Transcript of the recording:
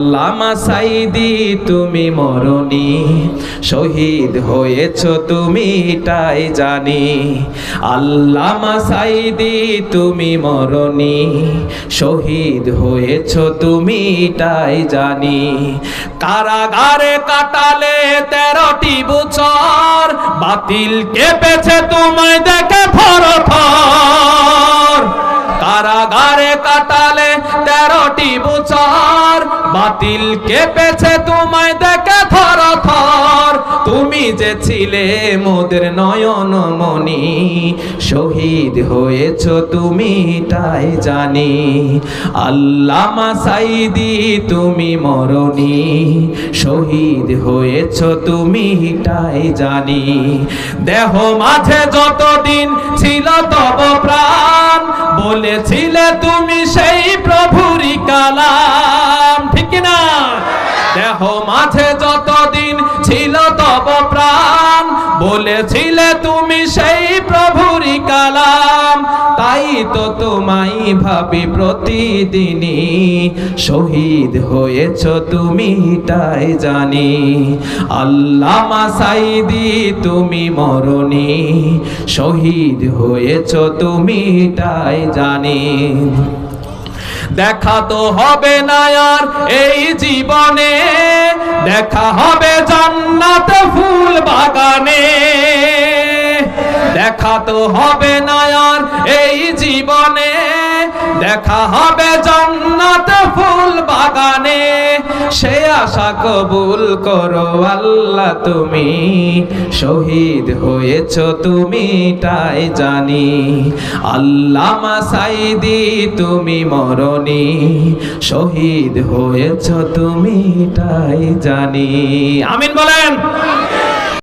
লামা সাইদি, তুমি মরণি। শহীদ হয়েছ তুমি তাই জানি। আল্লামা সাইদি, তুমি মরণি। শহীদ হয়েছ তুমি তাই জানি। কারাগারে কাটালে তেরোটি বছর, বাতিল কেঁপেছে তোমায় দেখে থর বাতিল কেঁপেছে তোমায় দেখে থর থর তুমি যে ছিলে মোদের নয়ন মনি শহীদ হয়েছ তুমি তাই জানি। আল্লামা সাইদি তুমি মরণি, শহীদ হয়েছ তুমি তাই জানি। দেহ মাঝে যতদিন ছিল তব প্রাণ, বলেছিলে তুমি বলেছিলে তুমি সেই প্রভুরি কালাম। তাই তো তোমাই ভাবি প্রতিদিনই। শহীদ হয়েছ তুমি, তাই জানি। আল্লামা সাইদি তুমি মরণি। শহীদ হয়েছ তুমি, তাই জানি। দেখা তো হবে না আর এই জীবনে। দেখা হবে দেখা তো হবে না আর এই জীবনে। দেখা হবে জান্নাত ফুল বাগানে। সে আশা কবুল করো আল্লাহ তুমি। শহীদ হয়েছ তুমি, তাই জানি। আল্লামা সাইদি, তুমি মরণি। শহীদ হয়েছ তুমি, তাই জানি। আমিন বলেন।